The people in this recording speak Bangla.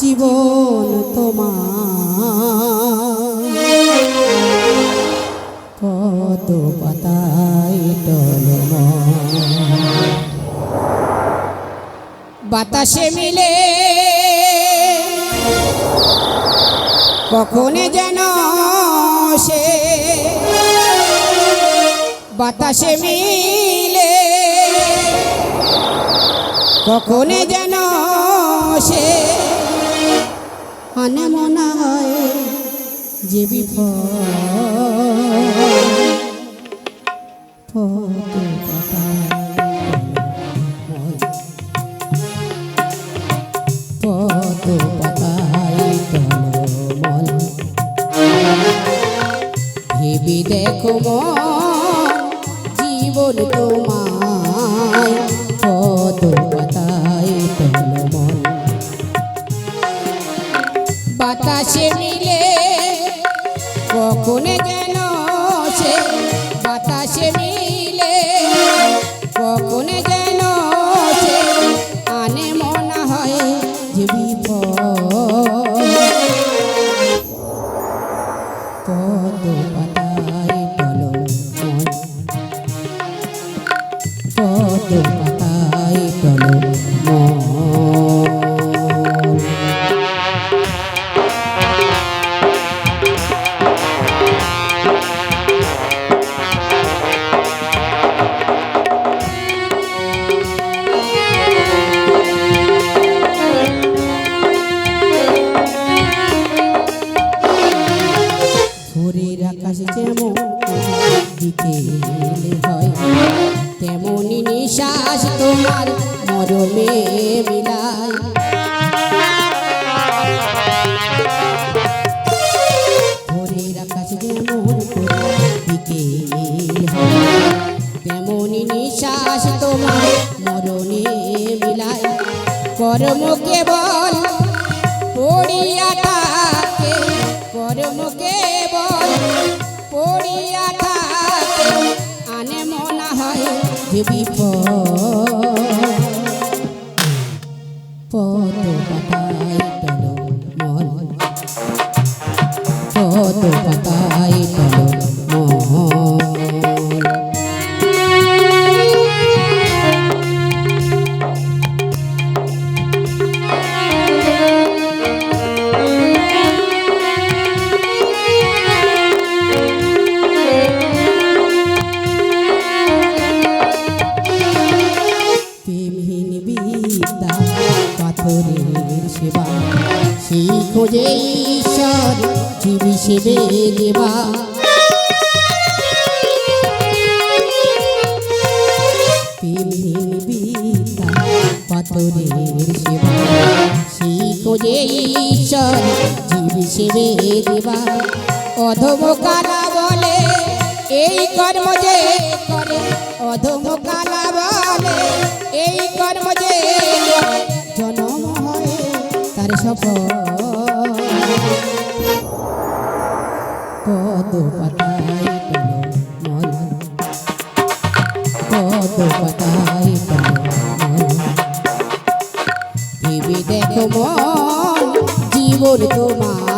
জীবন তোমার। কত বাতাসে মিলে কখনে যেন সে বাতাসে মিলে কখনে যেন সে আনে মনে হয় যে দেখো মন। টলমল বাতাসে মিলে কখনে যেন সে বাতাসে মিলে কখনে যেন সে আনে মনে হয় বিপদ। পাতায় টলো আকাশ যেমন বিকেলে হয়। তেমনি নিশ্বাস তোমার মরমে মিলায় ভোরের আকাশ যেমন তেমনি নিশ্বাস তোমার মরণে মিলায় কর্ম কেবল পড়িয়া থাকে কর্ম কেবল পড়িয়া থাকে যে বিপদ পদ পাতায় টলো মন পদ পাতায় পাথরের সেবা। সেই খোঁজে ঈশ্বর জীবী সেবে দেবা। পাথরের সেবা। সেই খোঁজে ঈশ্বর জীবী সেবে দেবা। অধম কালা বলে এই কর্ম যে করে, অধম কালা বলে তার পদ পাতায় মন। পদ পাতায় ভেবে দেখো মন জীবন তোমায়